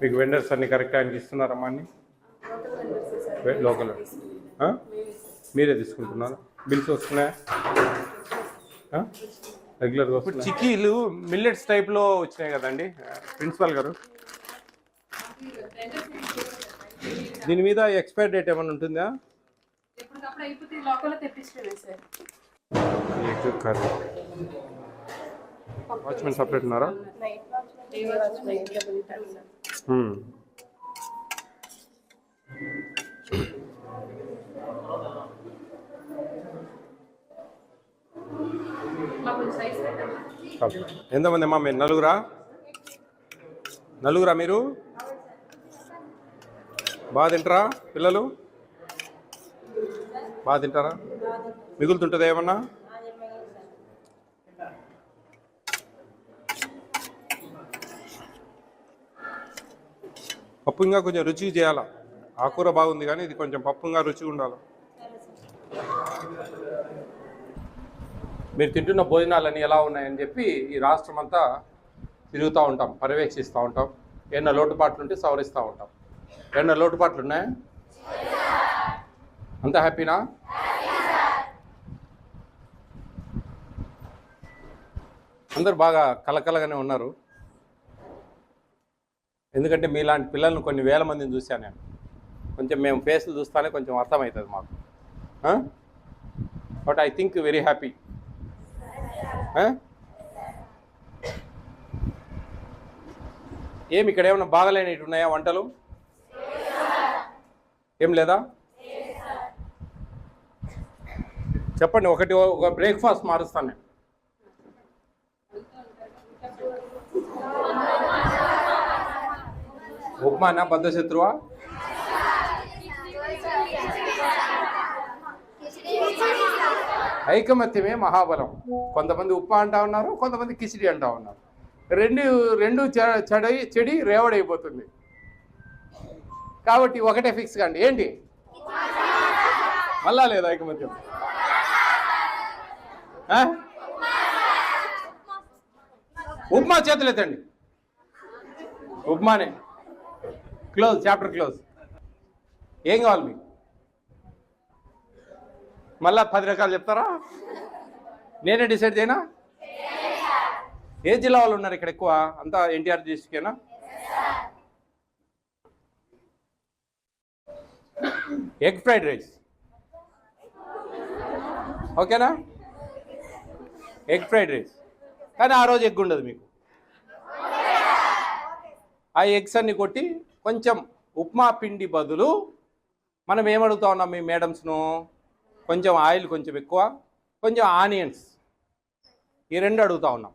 మీకు వెండర్స్ అన్ని కరెక్ట్ ఆయనకి ఇస్తున్నారమ్మా అన్ని? లోకల్? మీరే తీసుకుంటున్నారా? బిల్స్ వస్తున్నాయా? రెగ్యులర్గా ఇప్పుడు చిక్కీలు మిల్లెట్స్ టైప్లో వచ్చినాయి కదండి. ప్రిన్సిపాల్ గారు. దీని మీద ఎక్స్పైర్ డేట్ ఏమైనా ఉంటుందా? కర్రీ వాచ్మెన్ సపరేట్ ఉన్నారా? Hmm. ఎంతమంది అమ్మా మీరు? నలుగురా? నలుగురా మీరు? బాగా తింటారా పిల్లలు? బాగా తింటారా? మిగులుతుంటుందా ఏమన్నా? పప్పు ఇంకా కొంచెం రుచి చేయాలా? ఆకూర బాగుంది కానీ ఇది కొంచెం పప్పు ఇంకా ఉండాలి? మీరు తింటున్న భోజనాలన్నీ ఎలా ఉన్నాయని చెప్పి ఈ రాష్ట్రం అంతా తిరుగుతూ ఉంటాం పర్యవేక్షిస్తూ ఉంటాం. ఏమన్నా లోటుపాట్లు ఉంటే సవరిస్తూ ఉంటాం. ఏమన్నా లోటుపాట్లు ఉన్నాయా? అంత హ్యాపీనా? అందరు బాగా కలకలగానే ఉన్నారు. ఎందుకంటే మీలాంటి పిల్లల్ని కొన్ని వేల మందిని చూశాను నేను. కొంచెం మేము ఫేస్లు చూస్తానే కొంచెం అర్థమవుతుంది మాకు. But I think very happy. ఏమి ఇక్కడ ఏమైనా బాగలేనివి ఉన్నాయా వంటలు? ఏం లేదా? చెప్పండి ఒకటి ఒక బ్రేక్ఫాస్ట్ మారుస్తాను నేను. ఉప్మానా బద్ధశత్రువా ఐకమత్యమే మహాబలం. కొంతమంది ఉప్మా అంటా ఉన్నారు కొంతమంది కిచిడి అంటా ఉన్నారు. రెండు రెండు చె- చెడై చెడి రేవడైపోతుంది కాబట్టి ఒకటే ఫిక్స్ కండి ఏంటి? మళ్ళా లేదు ఐకమత్యం? ఉప్మా చేతులు ఎత్తండి ఉప్మానే. క్లోజ్ చాప్టర్ క్లోజ్ ఏం కావాలి మీకు? మళ్ళా పది రకాలు చెప్తారా? నేనే డిసైడ్ చేయనా? ఏ జిల్లా వాళ్ళు ఉన్నారు ఇక్కడ ఎక్కువ? అంతా ఎన్టీఆర్ డిస్ట్రిక్టేనా ఎగ్ ఫ్రైడ్ రైస్ ఓకేనా ఎగ్ ఫ్రైడ్ రైస్ కానీ ఆ రోజు ఎగ్ ఉండదు మీకు. ఆ ఎగ్స్ అన్ని కొట్టి కొంచెం ఉప్మా పిండి బదులు మనం ఏమడుగుతా ఉన్నాం మీ మేడమ్స్ను? కొంచెం ఆయిల్ కొంచెం ఎక్కువ కొంచెం ఆనియన్స్. ఈ రెండు అడుగుతా ఉన్నాం.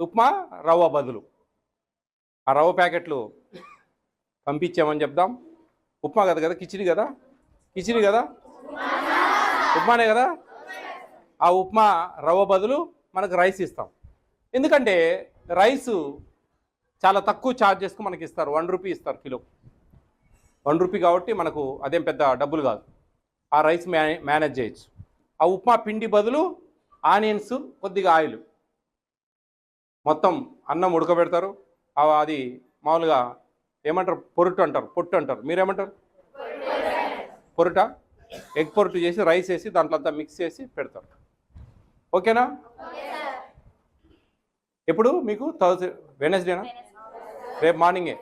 ఉప్మా రవ్వ బదులు. ఆ రవ్వ ప్యాకెట్లు పంపించామని చెప్దాం. ఉప్మా కదా కదా కిచిడి కదా? కిచిడి కదా? ఉప్మానే కదా? ఆ ఉప్మా రవ్వ బదులు మనకు రైస్ ఇస్తాం. ఎందుకంటే రైసు చాలా తక్కువ ఛార్జెస్కి మనకి ఇస్తారు వన్ రూపీ ఇస్తారు కిలో. వన్ రూపీ కాబట్టి మనకు అదేం పెద్ద డబ్బులు కాదు. ఆ రైస్ మే మేనేజ్ చేయొచ్చు. ఆ ఉప్మా పిండి బదులు ఆనియన్స్ కొద్దిగా ఆయిల్. మొత్తం అన్నం ఉడకబెడతారు. అది మామూలుగా ఏమంటారు? పొరుటు అంటారు. పొట్టు అంటారు. మీరేమంటారు? పొరుట. ఎగ్ పొరుటు చేసి రైస్ వేసి దాంట్లో అంతా మిక్స్ చేసి పెడతారు. ఓకేనా ఎప్పుడు మీకు థర్స్డే వెనస్డేనా? రేపు మార్నింగే.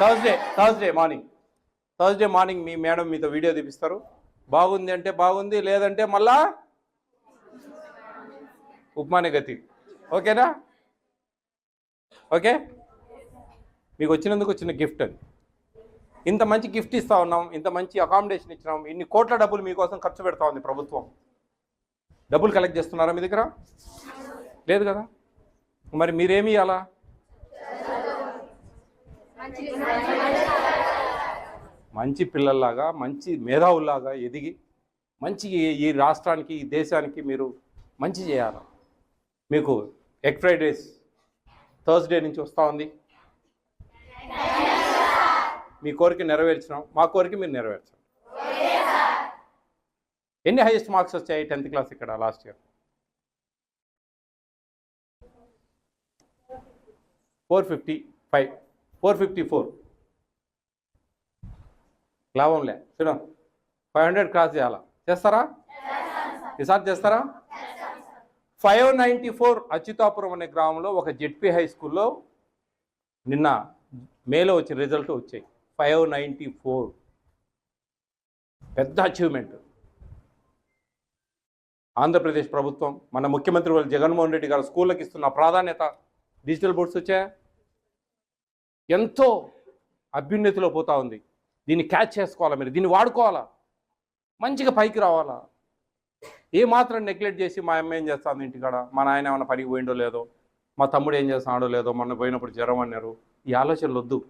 Thursday Thursday morning. Thursday morning మీ మేడం మీతో వీడియో తీపిస్తారు. బాగుంది అంటే బాగుంది లేదంటే మళ్ళా ఉప్మానే గతి. ఓకేనా? ఓకే? మీకు వచ్చినందుకు వచ్చిన గిఫ్ట్ అది. ఇంత మంచి గిఫ్ట్ ఇస్తా ఉన్నాం ఇంత మంచి అకామిడేషన్ ఇచ్చినాం ఇన్ని కోట్ల డబ్బులు మీకోసం ఖర్చు పెడతా ఉంది ప్రభుత్వం. డబ్బులు కలెక్ట్ చేస్తున్నారా మీ దగ్గర? లేదు కదా? మరి మీరేమి ఇవ్వాలా మంచి పిల్లల్లాగా మంచి మేధావుల్లాగా ఎదిగి మంచి ఈ- రాష్ట్రానికి ఈ దేశానికి మీరు మంచి చేయాలి? మీకు ఎగ్ ఫ్రైడ్ రైస్ థర్స్డే నుంచి వస్తూ ఉంది. మీ కోరిక నెరవేర్చినాం. మా కోరిక మీరు నెరవేర్చండి ఎన్ని హైయెస్ట్ మార్క్స్ వచ్చాయి టెన్త్ క్లాస్ ఇక్కడ last year? Four fifty five. Four fifty four. లాభంలే. చూడం. ఫైవ్ హండ్రెడ్ క్రాస్ చేయాలా? చేస్తారా? ఈసారి చేస్తారా? ఫైవ్ నైంటీ ఫోర్ అచ్యుతాపురం అనే గ్రామంలో ఒక జెడ్పీ హై స్కూల్లో నిన్న మేలో వచ్చిన రిజల్ట్ వచ్చాయి. Five ninety four. పెద్ద అచీవ్మెంట్. ఆంధ్రప్రదేశ్ ప్రభుత్వం మన ముఖ్యమంత్రి వాళ్ళు జగన్మోహన్ రెడ్డి గారు స్కూళ్ళకి ఇస్తున్న ప్రాధాన్యత డిజిటల్ బోర్డ్స్ వచ్చాయా? ఎంతో అభ్యున్నతిలో పోతా ఉంది. దీన్ని క్యాచ్ చేసుకోవాలా మీరు? దీన్ని వాడుకోవాలా? మంచిగా పైకి రావాలా? ఏ మాత్రం నెగ్లెక్ట్ చేసి మా అమ్మ ఏం చేస్తుంది ఇంటికాడ? మా నాయన ఏమైనా పనికి పోయిండో లేదో? మా తమ్ముడు ఏం చేస్తున్నాడో లేదో? మొన్న పోయినప్పుడు జ్వరం అన్నారు. ఈ ఆలోచనలు వద్దు.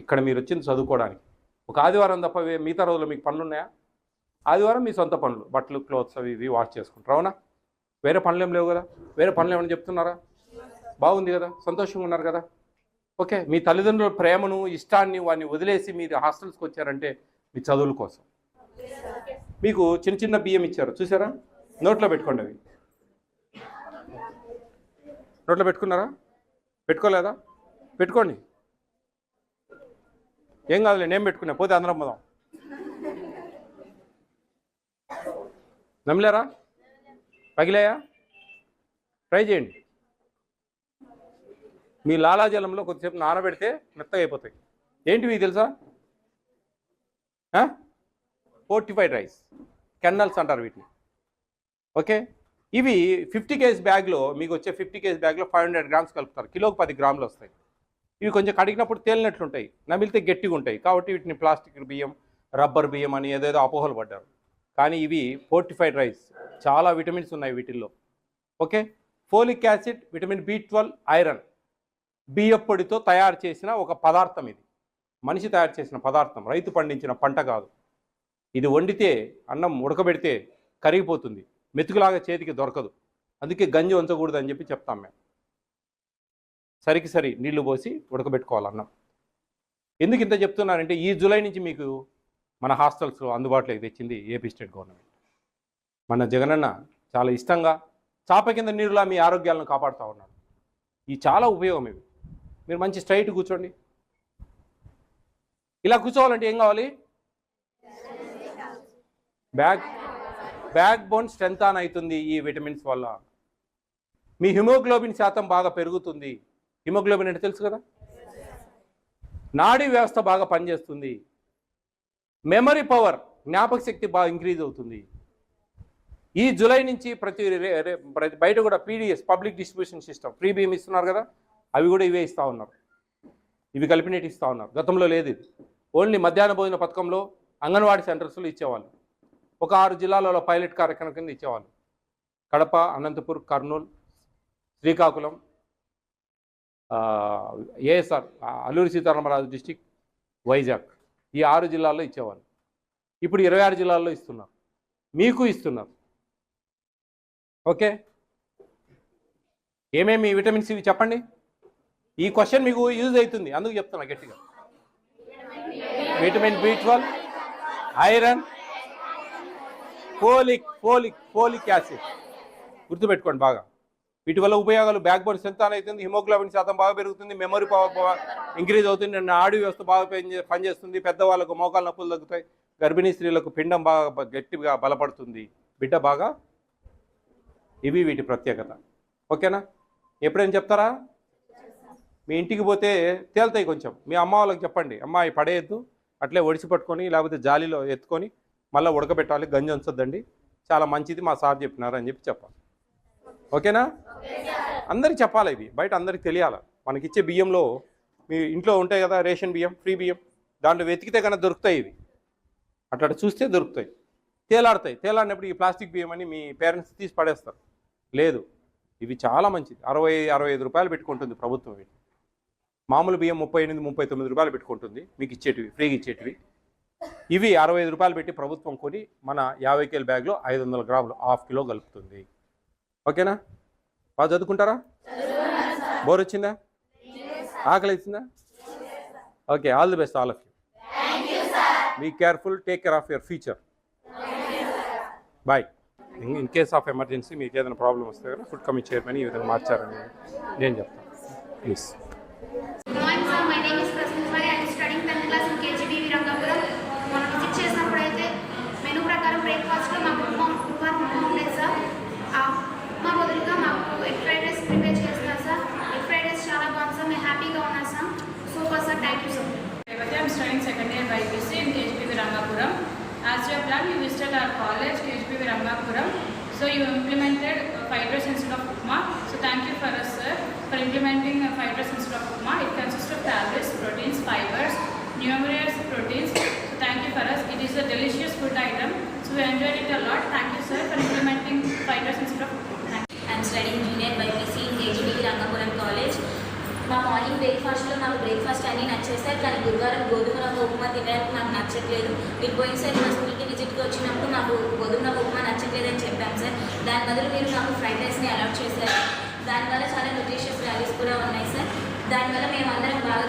ఇక్కడ మీరు వచ్చింది చదువుకోవడానికి. ఒక ఆదివారం తప్ప మిగతా రోజులు మీకు పనులు ఉన్నాయా? ఆదివారం మీ సొంత పనులు. బట్టలు క్లోత్స్ అవి ఇవి వాష్ చేసుకుంటారు. అవునా? వేరే పనులు ఏం లేవు కదా? వేరే పనులు ఏమైనా చెప్తున్నారా? బాగుంది కదా? సంతోషంగా ఉన్నారు కదా? ఓకే మీ తల్లిదండ్రుల ప్రేమను ఇష్టాన్ని వాడిని వదిలేసి మీరు హాస్టల్స్కి వచ్చారంటే మీ చదువుల కోసం. మీకు చిన్న చిన్న బియ్యం ఇచ్చారు చూసారా? నోట్లో పెట్టుకోండి అవి. నోట్లో పెట్టుకున్నారా? పెట్టుకోలేదా? పెట్టుకోండి. ఏం కాదులే నేను పెట్టుకున్నా పోతే అందరం పోదాం. నమ్మలేరా? పగిలాయా? ట్రై చేయండి. మీ లాలాజలంలో కొద్దిసేపు నానబెడితే మెత్తగా అయిపోతాయి ఏంటి మీకు తెలుసా ఫోర్టిఫైడ్ రైస్ కెన్నల్స్ అంటారు వీటిని. ఓకే? ఇవి ఫిఫ్టీ కేజీ బ్యాగ్లో మీకు వచ్చే ఫిఫ్టీ కేజీ బ్యాగ్లో ఫైవ్ హండ్రెడ్ గ్రామ్స్ కలుపుతారు. కిలోకి పది గ్రాములు వస్తాయి. ఇవి కొంచెం కడిగినప్పుడు తేలినట్లు ఉంటాయి. నమిలితే గట్టిగా ఉంటాయి. కాబట్టి వీటిని ప్లాస్టిక్ బియ్యం రబ్బర్ బియ్యం అని ఏదేదో అపోహలు పడ్డారు. కానీ ఇవి ఫోర్టిఫైడ్ రైస్ చాలా విటమిన్స్ ఉన్నాయి వీటిల్లో. Okay? Folic acid vitamin B twelve iron బియ్యప్పొడితో తయారు చేసిన ఒక పదార్థం ఇది. మనిషి తయారు చేసిన పదార్థం. రైతు పండించిన పంట కాదు. ఇది వండితే అన్నం ఉడకబెడితే కరిగిపోతుంది. మెతుకులాగా చేతికి దొరకదు. అందుకే గంజి ఉంచకూడదు అని చెప్పి చెప్తాం మేము. సరికి సరి నీళ్ళు పోసి ఉడకబెట్టుకోవాలి అన్నం. ఎందుకు ఇంత చెప్తున్నానంటే ఈ జూలై నుంచి మీకు మన హాస్టల్స్లో అందుబాటులోకి తెచ్చింది ఏపీ స్టేట్ గవర్నమెంట్. మన జగనన్న చాలా ఇష్టంగా చాప కింద నీరులా మీ ఆరోగ్యాలను కాపాడుతూ ఉన్నాడు. ఈ చాలా ఉపయోగం ఇవి మీరు మంచి స్ట్రైట్ కూర్చోండి. ఇలా కూర్చోవాలంటే ఏం కావాలి? Back back bone strength on అవుతుంది ఈ విటమిన్స్ వల్ల. మీ హిమోగ్లోబిన్ శాతం బాగా పెరుగుతుంది. హిమోగ్లోబిన్ అంటే తెలుసు కదా? నాడీ వ్యవస్థ బాగా పనిచేస్తుంది. మెమరీ పవర్ జ్ఞాపక శక్తి బాగా ఇంక్రీజ్ అవుతుంది. ఈ జూలై నుంచి ప్రతి రే- రే- ప్రతి బయట కూడా PDS public distribution system free beam ఇస్తున్నారు కదా? అవి కూడా ఇవే ఇస్తూ ఉన్నారు. ఇవి కలిపినట్టు ఇస్తూ ఉన్నారు. గతంలో లేదు ఇది. ఓన్లీ మధ్యాహ్న భోజన పథకంలో అంగన్వాడీ సెంటర్స్లో ఇచ్చేవాళ్ళు. ఒక ఆరు జిల్లాలలో పైలట్ కార్యక్రమం కింద ఇచ్చేవాళ్ళు. కడప అనంతపూర్ కర్నూలు శ్రీకాకుళం ఏఎస్ఆర్ అల్లూరి సీతారామరాజు డిస్టిక్ వైజాగ్ ఈ ఆరు జిల్లాల్లో ఇచ్చేవాళ్ళు. ఇప్పుడు ఇరవై ఆరు జిల్లాల్లో ఇస్తున్నారు. మీకు ఇస్తున్నారు. ఓకే? ఏమేమి విటమిన్స్ ఇవి చెప్పండి? ఈ క్వశ్చన్ మీకు యూజ్ అవుతుంది. అందుకు చెప్తున్నా గట్టిగా. Vitamin B twelve iron folic folic folic acid. గుర్తుపెట్టుకోండి బాగా. వీటి వల్ల ఉపయోగాలు బ్యాక్ బోన్ స్ట్రెంత్ అవుతుంది హిమోగ్లోబిన్ శాతం బాగా పెరుగుతుంది మెమరీ పవర్ ఇంక్రీజ్ అవుతుంది నాడీ వ్యవస్థ బాగా పనిచేస్తుంది పెద్దవాళ్ళకు మోకాలు నొప్పులు తగ్గుతాయి గర్భిణీ స్త్రీలకు పిండం బాగా గట్టిగా బలపడుతుంది. బిడ్డ బాగా ఇవి వీటి ప్రత్యేకత. ఓకేనా? ఎప్పుడైనా చెప్తారా? మీ ఇంటికి పోతే తేలుతాయి కొంచెం. మీ అమ్మ వాళ్ళకి చెప్పండి అమ్మ ఈ పడేయద్దు అట్లే ఒడిసి పట్టుకొని లేకపోతే జాలీలో ఎత్తుకొని మళ్ళీ ఉడకబెట్టాలి గంజి ఉంచొద్దండి. చాలా మంచిది మా సార్ చెప్పినారు అని చెప్పి చెప్పాలి. ఓకేనా? అందరికి చెప్పాలి ఇవి? బయట అందరికి తెలియాలి? మనకి ఇచ్చే బియ్యంలో మీ ఇంట్లో ఉంటాయి కదా రేషన్ బియ్యం ఫ్రీ బియ్యం దాంట్లో వెతికితే కన్నా దొరుకుతాయి ఇవి. అట్లా చూస్తే దొరుకుతాయి. తేలాడతాయి. తేలాడినప్పుడు ఈ ప్లాస్టిక్ బియ్యం అని మీ పేరెంట్స్ తీసి పడేస్తారు. లేదు ఇవి చాలా మంచిది. అరవై అరవై ఐదు రూపాయలు పెట్టుకుంటుంది ప్రభుత్వం వీటి మామూలు బియ్యం ముప్పై ఎనిమిది ముప్పై తొమ్మిది రూపాయలు పెట్టుకుంటుంది. మీకు ఇచ్చేటివి ఫ్రీగా ఇచ్చేటివి. ఇవి అరవై ఐదు రూపాయలు పెట్టి ప్రభుత్వం కొని మన యాభై కేల బ్యాగ్లో ఐదు వందల గ్రాములు హాఫ్ కిలో కలుపుతుంది. ఓకేనా? బాగా చదువుకుంటారా? బోర్ వచ్చిందా? ఆకలి ఇచ్చిందా okay all the best all of you. Be careful take care of your future. Bye. In case of emergency మీకు ఏదైనా ప్రాబ్లం వస్తే కదా ఫుడ్ కమిటీ చైర్మన్ ఈ విధంగా మార్చారని నేను చెప్తాను. Please. Thank you so much. I am studying second year YPC in KHP Virangapuram. As you have done, you visited our college, KHP Virangapuram. So you implemented uh, fried rice instead of Kukma. So thank you for us, sir, for implementing uh, fried rice instead of Kukma. It consists of calories, proteins, fibers, numerous proteins. So thank you for us. It is a delicious food item. So we enjoyed it a lot. Thank you, sir, for implementing fried rice instead of upma. I'm studying junior YPC in KGB Rangapuram College. మా morning బ్రేక్ఫాస్ట్లో నాకు breakfast అన్నీ నచ్చేసారు కానీ గురువారం గోధుమ రవ్వ ఉప్మా తినడానికి నాకు నచ్చట్లేదు. మీరు పోయినసారి మా స్కూల్కి విజిట్కి వచ్చినప్పుడు నాకు గోధుమ రవ్వ ఉప్మా నచ్చట్లేదని చెప్పాను సార్. దాని బదులు మీరు నాకు ఫ్రైడ్ రైస్ని అలౌట్ చేశారు. దానివల్ల చాలా న్యూట్రిషియస్ వాల్యూస్ కూడా ఉన్నాయి సార్. దానివల్ల మేము అందరం బాగా